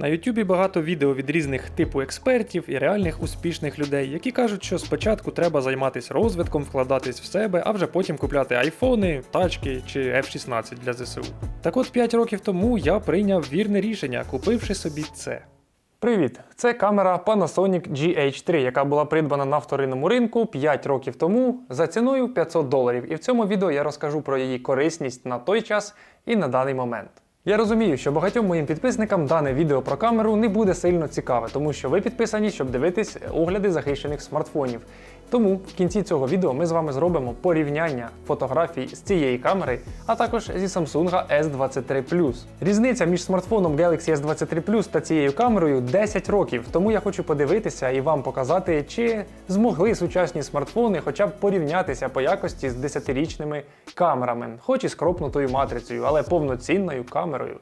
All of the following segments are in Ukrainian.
На Ютубі багато відео від різних типу експертів і реальних успішних людей, які кажуть, що спочатку треба займатися розвитком, вкладатись в себе, а вже потім купляти айфони, тачки чи F-16 для ЗСУ. Так от 5 років тому я прийняв вірне рішення, купивши собі це. Привіт! Це камера Panasonic GH3, яка була придбана на вторинному ринку 5 років тому за ціною 500 доларів. І в цьому відео я розкажу про її корисність на той час і на даний момент. Я розумію, що багатьом моїм підписникам дане відео про камеру не буде сильно цікаве, тому що ви підписані, щоб дивитись огляди захищених смартфонів. Тому в кінці цього відео ми з вами зробимо порівняння фотографій з цієї камери, а також зі Samsung S23 Різниця між смартфоном Galaxy S23 та цією камерою 10 років. Тому я хочу подивитися і вам показати, чи змогли сучасні смартфони хоча б порівнятися по якості з 10-річними камерами, хоч і з кропнутою матрицею, але повноцінною камерою.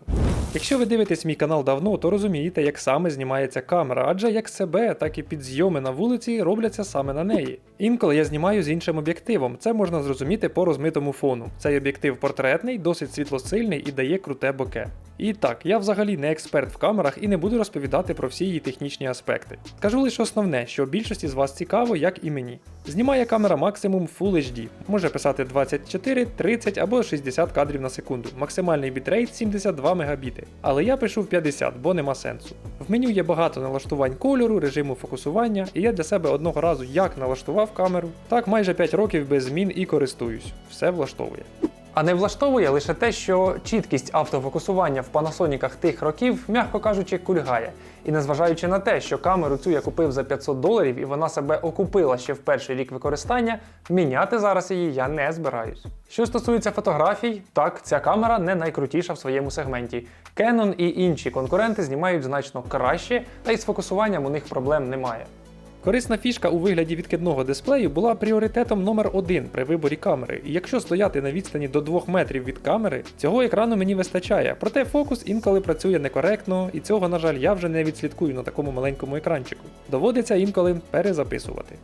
Якщо ви дивитесь мій канал давно, то розумієте, як саме знімається камера, адже як себе, так і підзйоми на вулиці робляться саме на неї. Інколи я знімаю з іншим об'єктивом, це можна зрозуміти по розмитому фону. Цей об'єктив портретний, досить світлосильний і дає круте боке. І так, я взагалі не експерт в камерах і не буду розповідати про всі її технічні аспекти. Скажу лише основне, що більшості з вас цікаво, як і мені. Знімає камера максимум Full HD, може писати 24, 30 або 60 кадрів на секунду, максимальний бітрейт 72 Мбіти. Але я пишу в 50, бо нема сенсу. В меню є багато налаштувань кольору, режиму фокусування, і я для себе одного разу як налаштував камеру, так майже 5 років без змін і користуюсь. Все влаштовує. А не влаштовує лише те, що чіткість автофокусування в панасоніках тих років, м'яко кажучи, кульгає. І незважаючи на те, що камеру цю я купив за 500 доларів і вона себе окупила ще в перший рік використання, міняти зараз її я не збираюсь. Що стосується фотографій, так, ця камера не найкрутіша в своєму сегменті. Canon і інші конкуренти знімають значно краще, та й з фокусуванням у них проблем немає. Корисна фішка у вигляді відкидного дисплею була пріоритетом номер один при виборі камери, і якщо стояти на відстані до 2 метрів від камери, цього екрану мені вистачає. Проте фокус інколи працює некоректно, і цього, на жаль, я вже не відслідкую на такому маленькому екранчику. Доводиться інколи перезаписувати.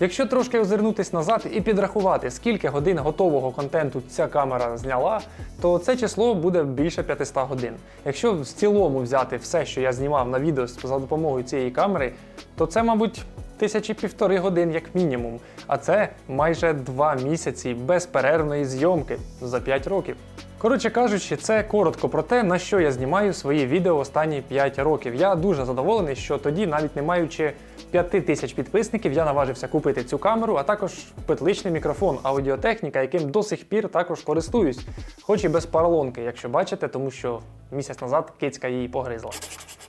Якщо трошки озирнутись назад і підрахувати, скільки годин готового контенту ця камера зняла, то це число буде більше 500 годин. Якщо в цілому взяти все, що я знімав на відео за допомогою цієї камери, то це, мабуть, тисячі півтори годин як мінімум. А це майже два місяці безперервної зйомки за 5 років. Коротше кажучи, це коротко про те, на що я знімаю свої відео останні 5 років. Я дуже задоволений, що тоді, навіть не маючи 5 тисяч підписників, я наважився купити цю камеру, а також петличний мікрофон, аудіотехніка, яким до сих пір також користуюсь, хоч і без поролонки, якщо бачите, тому що місяць назад кицька її погризла.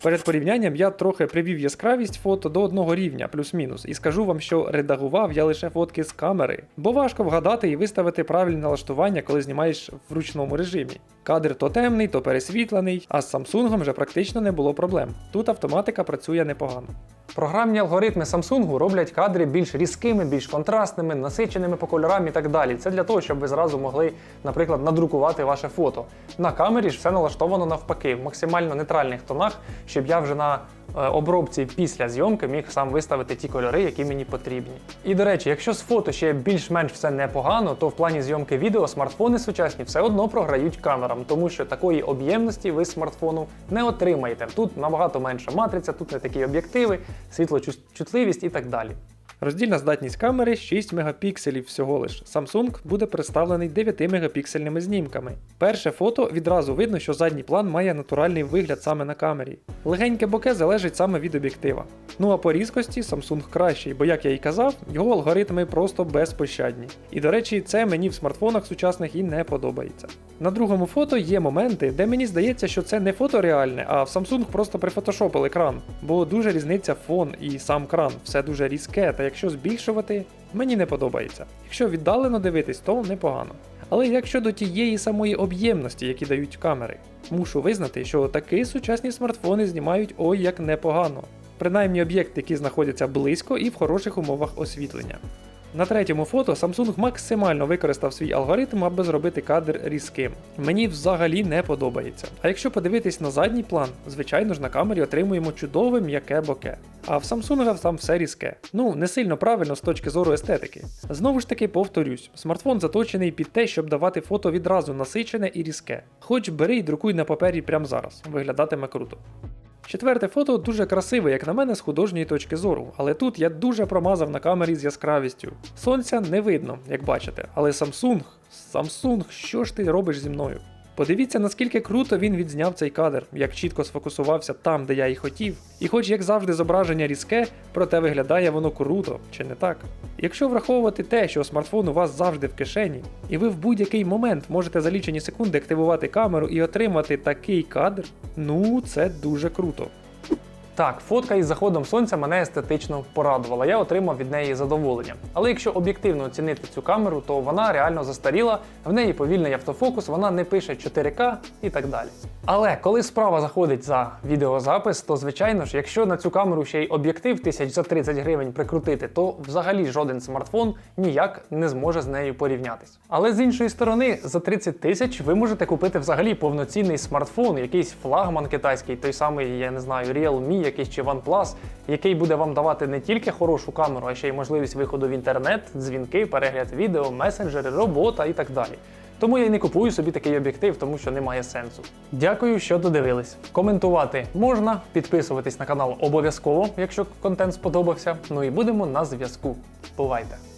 Перед порівнянням я трохи привів яскравість фото до одного рівня, плюс-мінус, і скажу вам, що редагував я лише фотки з камери, бо важко вгадати і виставити правильне налаштування, коли знімаєш в ручному режимі. Кадр то темний, то пересвітлений, а з Samsung вже практично не було проблем. Тут автоматика працює непогано. Програмні алгоритми Samsung роблять кадри більш різкими, більш контрастними, насиченими по кольорам і так далі. Це для того, щоб ви зразу могли, наприклад, надрукувати ваше фото. На камері ж все налаштовано навпаки, в максимально нейтральних тонах, щоб я вже на обробці після зйомки міг сам виставити ті кольори, які мені потрібні. І до речі, якщо з фото ще більш-менш все непогано, то в плані зйомки відео смартфони сучасні все одно програють камерам, тому що такої об'ємності ви смартфону не отримаєте. Тут набагато менша матриця, тут не такі об'єктиви, світлочутливість і так далі. Роздільна здатність камери 6 мегапікселів всього лиш. Samsung буде представлений 9 мегапіксельними знімками. Перше фото відразу видно, що задній план має натуральний вигляд саме на камері. Легеньке боке залежить саме від об'єктива. Ну а по різкості Samsung кращий, бо як я і казав, його алгоритми просто безпощадні. І до речі, це мені в смартфонах сучасних і не подобається. На другому фото є моменти, де мені здається, що це не фото реальне, а в Samsung просто прифотошопили екран, бо дуже різниця фон і сам кран, все дуже різке, та якщо збільшувати, мені не подобається. Якщо віддалено дивитись, то непогано. Але як щодо тієї самої об'ємності, які дають камери, мушу визнати, що такі сучасні смартфони знімають ой як непогано. Принаймні об'єкти, які знаходяться близько і в хороших умовах освітлення. На третьому фото Samsung максимально використав свій алгоритм, аби зробити кадр різким. Мені взагалі не подобається. А якщо подивитись на задній план, звичайно ж на камері отримуємо чудове м'яке боке. А в Samsung там все різке. Ну, не сильно правильно з точки зору естетики. Знову ж таки повторюсь, смартфон заточений під те, щоб давати фото відразу насичене і різке. Хоч бери і друкуй на папері прямо зараз, виглядатиме круто. Четверте фото дуже красиве, як на мене, з художньої точки зору, але тут я дуже промазав на камері з яскравістю. Сонця не видно, як бачите, але Samsung, Samsung, що ж ти робиш зі мною? Подивіться, наскільки круто він відзняв цей кадр, як чітко сфокусувався там, де я і хотів. І хоч як завжди зображення різке, проте виглядає воно круто, чи не так? Якщо враховувати те, що смартфон у вас завжди в кишені, і ви в будь-який момент можете за лічені секунди активувати камеру і отримати такий кадр, ну це дуже круто. Так, фотка із заходом сонця мене естетично порадувала. Я отримав від неї задоволення. Але якщо об'єктивно оцінити цю камеру, то вона реально застаріла, в неї повільний автофокус, вона не пише 4К і так далі. Але коли справа заходить за відеозапис, то звичайно ж, якщо на цю камеру ще й об'єктив тисяч за 30 гривень прикрутити, то взагалі жоден смартфон ніяк не зможе з нею порівнятись. Але з іншої сторони, за 30 тисяч ви можете купити взагалі повноцінний смартфон, якийсь флагман китайський, той самий, я не знаю, Realme, якийсь чи OnePlus, який буде вам давати не тільки хорошу камеру, а ще й можливість виходу в інтернет, дзвінки, перегляд відео, месенджери, робота і так далі. Тому я й не купую собі такий об'єктив, тому що немає сенсу. Дякую, що додивились. Коментувати можна, підписуватись на канал обов'язково, якщо контент сподобався. Ну і будемо на зв'язку. Бувайте!